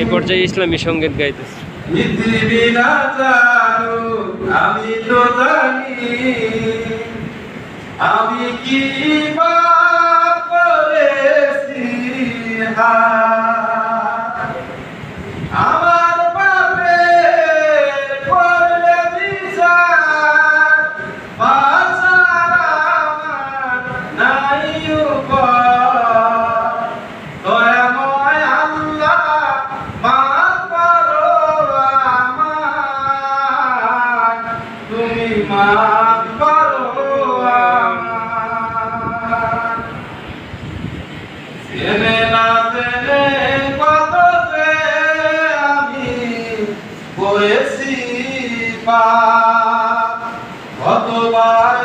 এই পর্যায়ে ইসলামী সংগীত গাইতেছে। আমি তো জানি কি মাফ করো আমায়। জেনে না জেনে কত যে আমি করেছি পাপ। কতবার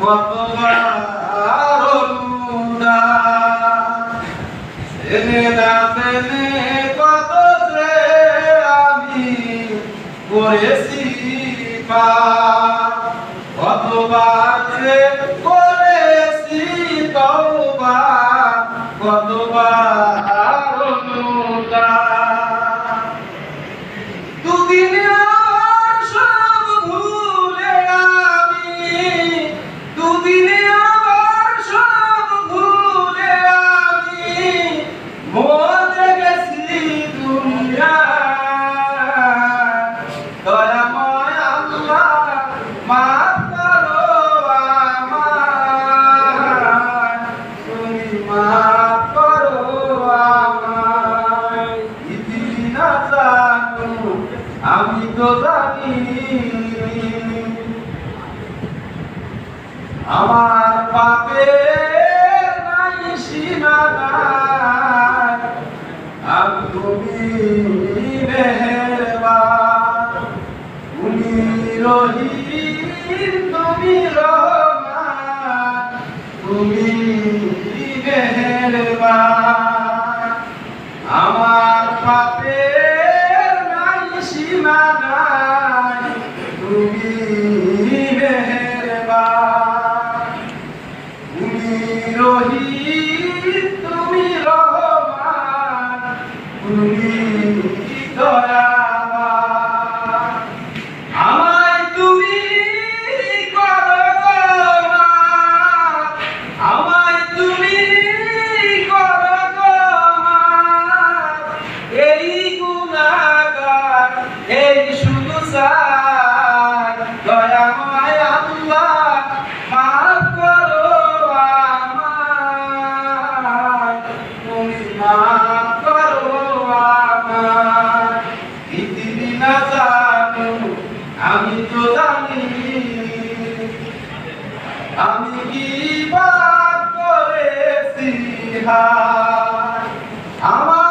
কতবার করেছি। কতবার যে করেছি তওবা কতবার অনুদান আমি তো জানি। আমার পাপে তুমি আমার পাপে নাই সীমা তুমি তুমি রহিম তুমি রহমান। তুমি দয়াবান আমি তো জানি আমি কি পাপ করেছি? আমার